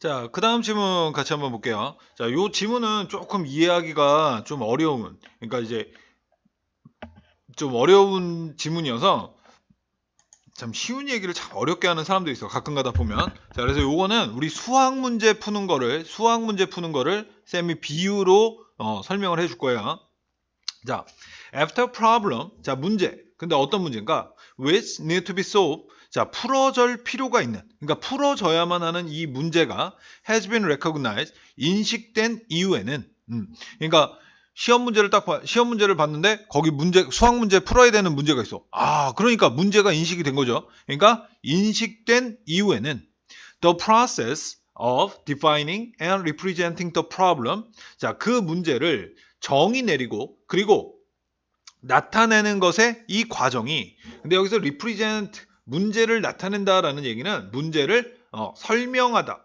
자, 그 다음 지문 같이 한번 볼게요. 자, 요 지문은 조금 이해하기가 좀 어려운, 그러니까 이제 좀 어려운 지문이어서 참 쉬운 얘기를 참 어렵게 하는 사람도 있어. 가끔 가다 보면. 자, 그래서 요거는 우리 수학 문제 푸는 거를, 수학 문제 푸는 거를 쌤이 비유로 어, 설명을 해 줄 거예요. 자, after problem. 자, 문제. 근데 어떤 문제인가? which need to be solved. 자, 풀어줄 필요가 있는. 그러니까 풀어져야만 하는 이 문제가 has been recognized. 인식된 이후에는. 음, 그러니까 시험 문제를 딱 봐, 시험 문제를 봤는데 거기 문제 수학 문제 풀어야 되는 문제가 있어. 아, 그러니까 문제가 인식이 된 거죠. 그러니까 인식된 이후에는 the process of defining and representing the problem. 자, 그 문제를 정의 내리고 그리고 나타내는 것의 이 과정이 근데 여기서 represent 문제를 나타낸다라는 얘기는 문제를 어, 설명하다.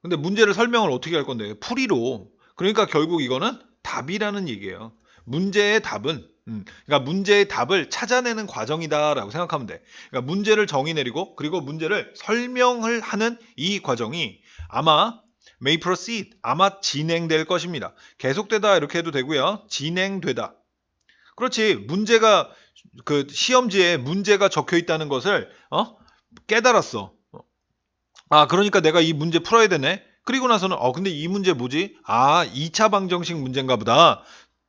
근데 문제를 설명을 어떻게 할 건데? 풀이로. 그러니까 결국 이거는 답이라는 얘기예요. 문제의 답은 음, 그러니까 문제의 답을 찾아내는 과정이다라고 생각하면 돼. 그러니까 문제를 정의 내리고 그리고 문제를 설명을 하는 이 과정이 아마 may proceed 아마 진행될 것입니다. 계속되다 이렇게 해도 되고요. 진행되다. 그렇지. 문제가 그 시험지에 문제가 적혀 있다는 것을 어? 깨달았어. 아, 그러니까 내가 이 문제 풀어야 되네. 그리고 나서는 어 근데 이 문제 뭐지? 아, 2차 방정식 문제인가 보다.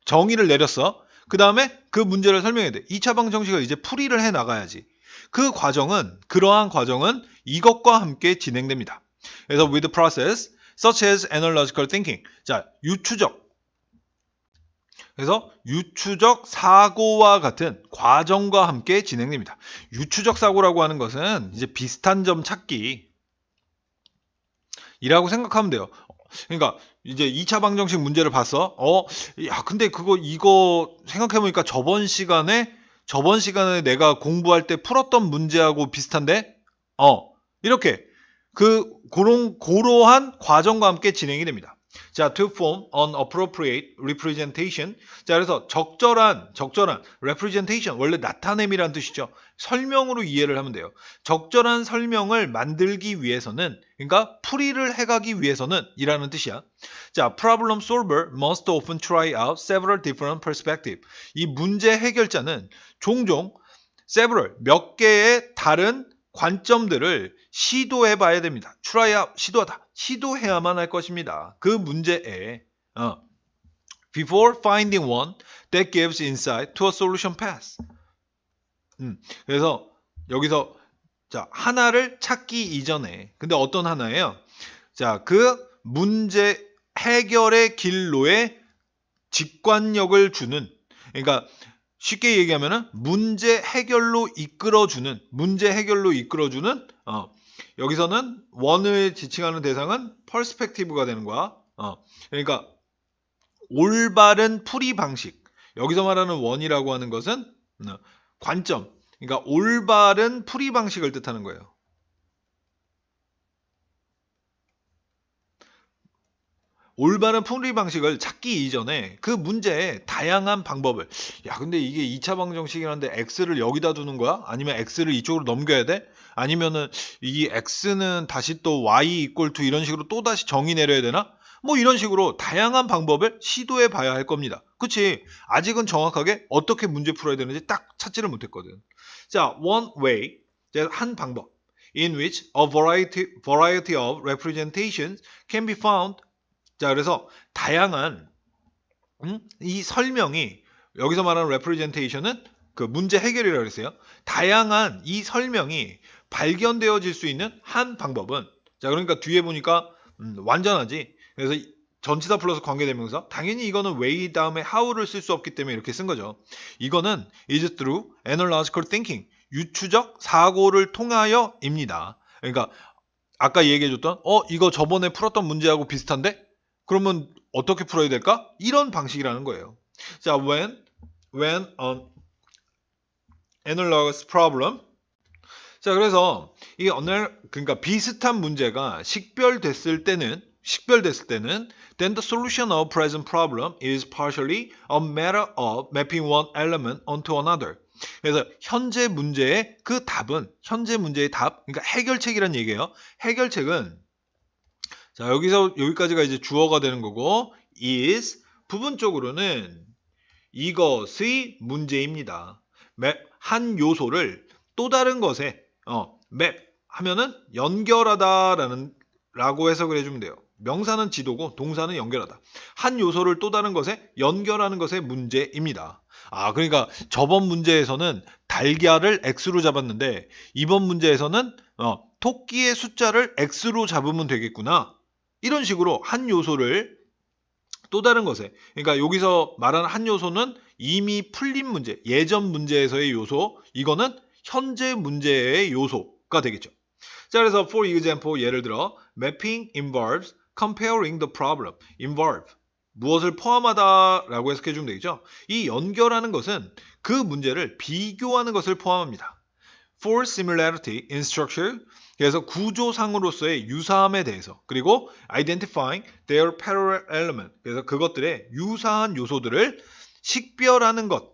정의를 내렸어. 그 다음에 그 문제를 설명해야 돼. 2차 방정식을 이제 풀이를 해 나가야지. 그 과정은 그러한 과정은 이것과 함께 진행됩니다. 그래서 with process such as analytical thinking. 자, 유추적 그래서 유추적 사고와 같은 과정과 함께 진행됩니다. 유추적 사고라고 하는 것은 이제 비슷한 점 찾기 이라고 생각하면 돼요. 그러니까 이제 2차 방정식 문제를 봤어. 어, 야, 근데 그거 이거 생각해 보니까 저번 시간에 저번 시간에 내가 공부할 때 풀었던 문제하고 비슷한데? 어, 이렇게 그 그런 고러한 과정과 함께 진행이 됩니다. 자, to form an appropriate representation. 자, 그래서 적절한, 적절한 representation. 원래 나타냄이란 뜻이죠. 설명으로 이해를 하면 돼요. 적절한 설명을 만들기 위해서는, 그러니까 풀이를 해가기 위해서는 이라는 뜻이야. 자, problem solver must often try out several different perspectives. 이 문제 해결자는 종종 several, 몇 개의 다른 관점들을 시도해 봐야 됩니다. try out, 시도하다. 시도해야만 할 것입니다. 그 문제에 어, before finding one that gives insight to a solution path. 음, 그래서 여기서 자 하나를 찾기 이전에 근데 어떤 하나예요? 자 그 문제 해결의 길로에 직관력을 주는 그러니까 쉽게 얘기하면은 문제 해결로 이끌어주는 문제 해결로 이끌어주는 어, 여기서는 원을 지칭하는 대상은 퍼스펙티브가 되는 거야. 어, 그러니까 올바른 풀이 방식. 여기서 말하는 원이라고 하는 것은 어, 관점. 그러니까 올바른 풀이 방식을 뜻하는 거예요. 올바른 풀이 방식을 찾기 이전에 그 문제의 다양한 방법을 야 근데 이게 2차 방정식이라는데 x를 여기다 두는 거야? 아니면 x를 이쪽으로 넘겨야 돼? 아니면은 이 x는 다시 또 y 이꼴 투 이런 식으로 또 다시 정의 내려야 되나? 뭐 이런 식으로 다양한 방법을 시도해 봐야 할 겁니다. 그치? 아직은 정확하게 어떻게 문제 풀어야 되는지 딱 찾지를 못했거든. 자, one way, 한 방법. in which a variety, variety of representations can be found 자, 그래서 다양한 음? 이 설명이 여기서 말하는 representation은 그 문제 해결이라고 그랬어요. 다양한 이 설명이 발견되어질 수 있는 한 방법은 자, 그러니까 뒤에 보니까 음, 완전하지. 그래서 전치사 플러스 관계대명사 당연히 이거는 way 다음에 how를 쓸 수 없기 때문에 이렇게 쓴 거죠. 이거는 is through analytical thinking 유추적 사고를 통하여입니다. 그러니까 아까 얘기해줬던 어 이거 저번에 풀었던 문제하고 비슷한데 그러면 어떻게 풀어야 될까? 이런 방식이라는 거예요. 자, when when an analogous problem 자, 그래서 이 어느 그러니까 비슷한 문제가 식별됐을 때는 식별됐을 때는 then the solution of present problem is partially a matter of mapping one element onto another. 그래서 현재 문제의 그 답은 현재 문제의 답, 그러니까 해결책이란 얘기예요. 해결책은 자 여기서 여기까지가 이제 주어가 되는 거고 is 부분적으로는 이것의 문제입니다. 맵, 한 요소를 또 다른 것에 어, 맵 하면은 연결하다라는 라고 해석을 해주면 돼요. 명사는 지도고 동사는 연결하다. 한 요소를 또 다른 것에 연결하는 것의 문제입니다. 아, 그러니까 저번 문제에서는 달걀을 x로 잡았는데 이번 문제에서는 어, 토끼의 숫자를 x로 잡으면 되겠구나. 이런 식으로 한 요소를 또 다른 것에 그러니까 여기서 말하는 한 요소는 이미 풀린 문제, 예전 문제에서의 요소, 이거는 현재 문제의 요소가 되겠죠. 자, 그래서 for example 예를 들어 mapping involves comparing the problem. involve 무엇을 포함하다 라고 해석해 주면 되겠죠. 이 연결하는 것은 그 문제를 비교하는 것을 포함합니다. For similarity in structure 그래서 구조상으로서의 유사함에 대해서 그리고 identifying their parallel element 그래서 그것들의 유사한 요소들을 식별하는 것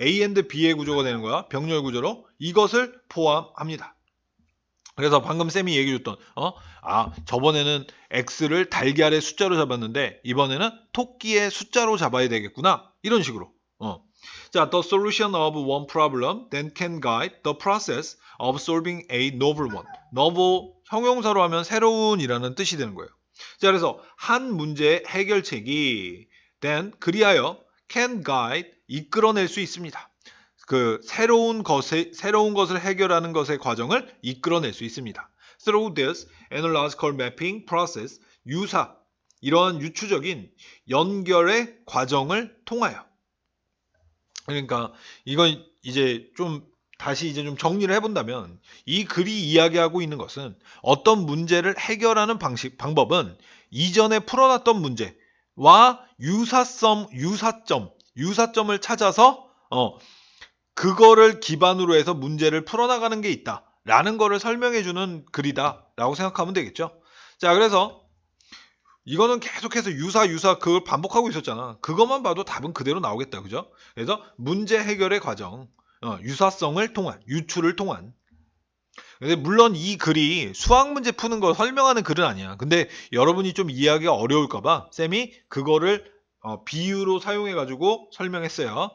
A and B의 구조가 되는 거야 병렬 구조로 이것을 포함합니다. 그래서 방금 쌤이 얘기해 줬던 어? 아 저번에는 x를 달걀의 숫자로 잡았는데 이번에는 토끼의 숫자로 잡아야 되겠구나 이런 식으로 어. 자, the solution of one problem then can guide the process of solving a novel one. novel 형용사로 하면 새로운이라는 뜻이 되는 거예요. 자, 그래서 한 문제의 해결책이 then 그리하여 can guide 이끌어낼 수 있습니다. 그 새로운 것에 새로운 것을 해결하는 것의 과정을 이끌어낼 수 있습니다. Through this analogical mapping process, 유사 이러한 유추적인 연결의 과정을 통하여 그러니까 이건 이제 좀 다시 이제 좀 정리를 해본다면 이 글이 이야기하고 있는 것은 어떤 문제를 해결하는 방식 방법은 이전에 풀어놨던 문제와 유사성 유사점 유사점을 찾아서 어 그거를 기반으로 해서 문제를 풀어나가는 게 있다. 라는 거를 설명해주는 글이다. 라고 생각하면 되겠죠. 자, 그래서 이거는 계속해서 유사, 유사 그걸 반복하고 있었잖아. 그것만 봐도 답은 그대로 나오겠다. 그죠? 그래서 문제 해결의 과정, 어, 유사성을 통한, 유추를 통한. 근데 물론 이 글이 수학 문제 푸는 걸 설명하는 글은 아니야. 근데 여러분이 좀 이해하기가 어려울까봐 쌤이 그거를 어, 비유로 사용해가지고 설명했어요.